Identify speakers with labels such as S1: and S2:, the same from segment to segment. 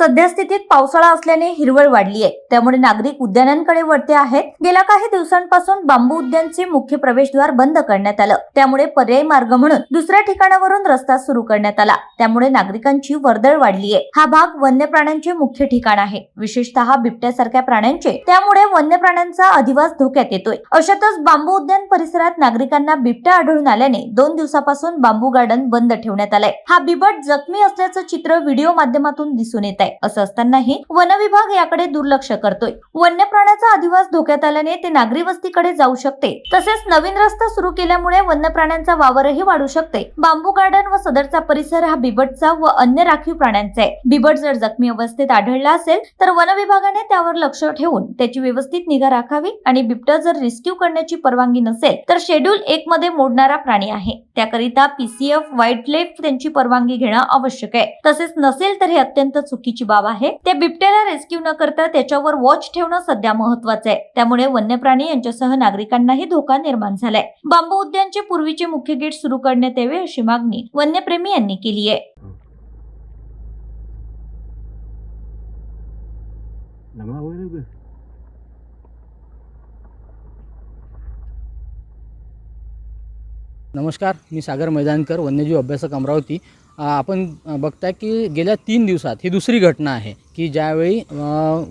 S1: सध्या स्थितीत पावसाळा असल्याने हिरवळ वाढली आहे त्यामुळे नागरिक उद्यानांकडे वळते आहेत. गेल्या काही दिवसांपासून बांबू उद्यानचे मुख्य प्रवेशद्वार बंद करण्यात आलं. त्यामुळे पर्यायी मार्ग म्हणून दुसऱ्या ठिकाणावरून रस्ता सुरू करण्यात आला. त्यामुळे नागरिकांची वर्दळ वाढली आहे हा भाग वन्य प्राण्यांचे मुख्य ठिकाण आहे. विशेषतः बिबट्यासारख्या प्राण्यांचे. त्यामुळे वन्य प्राण्यांचा अधिवास धोक्यात येतोय. अशातच बांबू उद्यान परिसरात नागरिकांना बिबट्या आढळून आल्याने दोन दिवसापासून बांबू गार्डन बंद ठेवण्यात आलंय. हा बिबट जखमी असल्याचं चित्र व्हिडिओ माध्यमातून दिसून येत आहे. असं असतानाही वन विभाग याकडे दुर्लक्ष करतोय. वन्य प्राण्याचा अधिवास धोक्यात आल्याने ते नागरी वस्तीकडे जाऊ शकते. तसेच नवीन रस्ता सुरू केल्यामुळे वन्य प्राण्यांचा वावरही वाढू शकते. बांबू गार्डन व सदरचा परिसर हा बिबटचा व अन्य राखीव प्राण्यांचा आहे. बिबट जर जखमी अवस्थेत आढळला असेल तर वन विभागाने त्यावर लक्ष ठेवून त्याची व्यवस्थित निगा राखावी आणि बिबट जर रेस्क्यू करण्याची परवानगी नसेल तर शेड्यूल एक मध्ये मोडणारा प्राणी आहे. त्याकरिता पीसीएफ वाईल्ड लाईफ त्यांची परवानगी घेणं आवश्यक आहे. तसेच नसेल तर हे अत्यंत चुकीचे बाब आहे. त्या बिबट्याला रेस्क्यू न करता त्याच्यावर वॉच ठेवणं सध्या महत्वाचं आहे. त्यामुळे वन्य प्राणी यांच्यासह नागरिकांनाही धोका निर्माण झालाय. बांबू उद्यानचे पूर्वीचे मुख्य गेट सुरू करण्यात यावे अशी मागणी वन्यप्रेमी यांनी केली आहे.
S2: Lama awal ke?
S3: नमस्कार मी सागर मैदानकर वन्यजीव अभ्यासक अमरावती. आपण बघताय की गेल्या तीन दिवसात ही दुसरी घटना आहे. की ज्यावेळी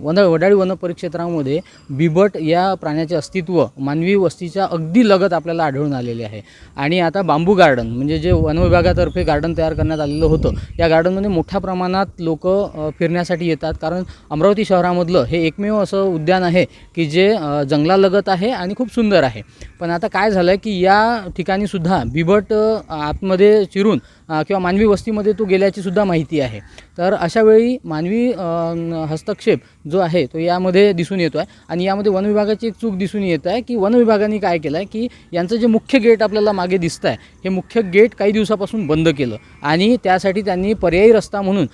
S3: वन वडाळी वन परिक्षेत्रामध्ये बिबट या प्राण्याचे अस्तित्व मानवी वस्तीच्या अगदी लगत आपल्याला आढळून आलेले आहे. आणि आता बांबू गार्डन म्हणजे जे वन विभागातर्फे गार्डन तयार करण्यात आलेलं होतं या गार्डनमध्ये मोठ्या प्रमाणात लोक फिरण्यासाठी येतात. कारण अमरावती शहरामधलं हे एकमेव असं उद्यान आहे की जे जंगलालगत आहे आणि खूप सुंदर आहे. पण आता काय झालं आहे की या ठिकाणी सुद्धा बिबट आतमध्ये चिरून किंवा मानवी वस्तीमध्ये तो गेल्याची सुद्धा माहिती आहे. तर अशावेळी मानवी हस्तक्षेप जो आहे तो यामध्ये दिसून येतो आहे आणि यामध्ये वन विभागाची एक चूक दिसून येत आहे की वन विभागाने काय केलं आहे की यांचं जे मुख्य गेट आपल्याला मागे दिसतं आहे हे मुख्य गेट काही दिवसापासून बंद केलं. आणि त्यासाठी त्यांनी पर्यायी रस्ता म्हणून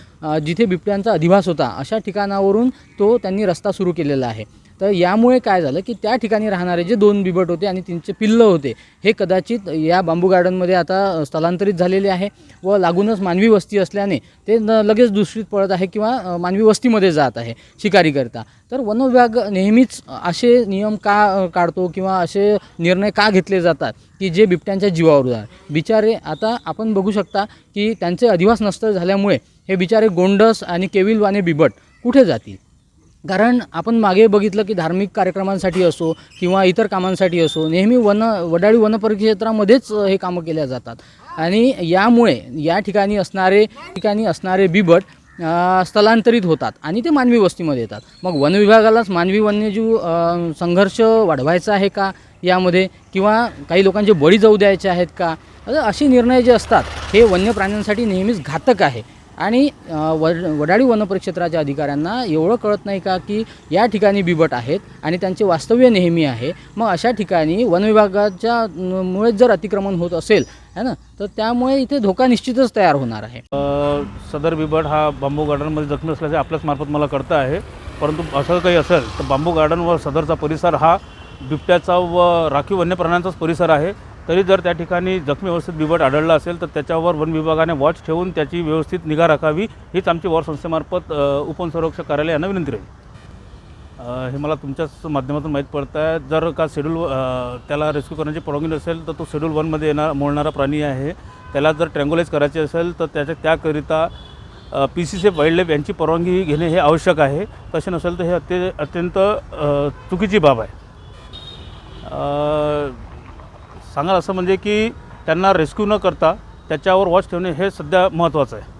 S3: जिथे बिबट्यांचा अधिवास होता अशा ठिकाणावरून तो त्यांनी रस्ता सुरू केलेला आहे. तर यामुळे काय झालं की त्या ठिकाणी राहणारे जे दोन बिबट होते आणि त्यांचे पिल्लं होते हे कदाचित या बांबू गार्डनमध्ये आता स्थलांतरित झालेले आहे व लागूनच मानवी वस्ती असल्याने ते न लगेच दुसरीत पळत आहे किंवा मानवी वस्तीमध्ये जात आहे शिकारीकरता. तर वन विभाग नेहमीच असे नियम का काढतो किंवा असे निर्णय का घेतले जातात की जे बिबट्यांच्या जीवावर जातात बिचारे आता आपण बघू शकता की त्यांचे अधिवास नष्ट झाल्यामुळे हे बिचारे गोंडस आणि केविलवाने बिबट कुठे जातील? कारण आपण मागे बघितलं की धार्मिक कार्यक्रमांसाठी असो किंवा इतर कामांसाठी असो नेहमी वन वडाळी वन परिक्षेत्रामध्येच हे कामं केल्या जातात. आणि यामुळे या ठिकाणी असणारे ठिकाणी असणारे बिबट स्थलांतरित होतात आणि ते मानवी वस्तीमध्ये येतात. मग वन विभागालाच मानवी वन्यजीव संघर्ष वाढवायचा आहे का यामध्ये? किंवा काही लोकांचे बळी जाऊ द्यायचे आहेत का? असे निर्णय जे असतात हे वन्य प्राण्यांसाठी नेहमीच घातक आहे. आणि वड वडाळी वनपरिक्षेत्राच्या अधिकाऱ्यांना एवढं कळत नाही का की या ठिकाणी बिबट आहेत आणि त्यांचे वास्तव्य नेहमी आहे. मग अशा ठिकाणी वन विभागाच्या मुळेच जर अतिक्रमण होत असेल है ना तर त्यामुळे इथे धोका निश्चितच तयार होणार आहे.
S2: सदर बिबट हा बांबू गार्डनमध्ये जखमी असल्याचे आपल्याच मार्फत मला कळतं आहे. परंतु असं काही असेल तर बांबू गार्डन व सदरचा परिसर हा बिबट्याचा व राखीव वन्य प्राण्यांचाच परिसर आहे. तरी जर त्या ठिकाणी जखमी अवस्थेत बिबट आढळला असेल तर त्याच्यावर वन विभागाने वॉच ठेवून त्याची व्यवस्थित निगा राखावी हीच आमची वॉर संस्थेमार्फत उपसंरक्षक कार्यालयांना विनंती राहील. हे मला तुमच्याच माध्यमातून माहीत पडतं आहे जर का शेड्यूल त्याला रेस्क्यू करण्याची परवानगी नसेल तर तो शेड्यूल वनमध्ये येणार मोडणारा प्राणी आहे. त्याला जर ट्रँग्युलाइज करायचे असेल तर त्याच्या त्याकरिता P C C wildlife यांची परवानगी घेणे हे आवश्यक आहे. तसे नसेल तर हे अत्य अत्यंत चुकीची बाब आहे. सांगाल असं म्हणजे की त्यांना रेस्क्यू न करता त्याच्यावर वॉच ठेवणे हे सध्या महत्त्वाचं आहे.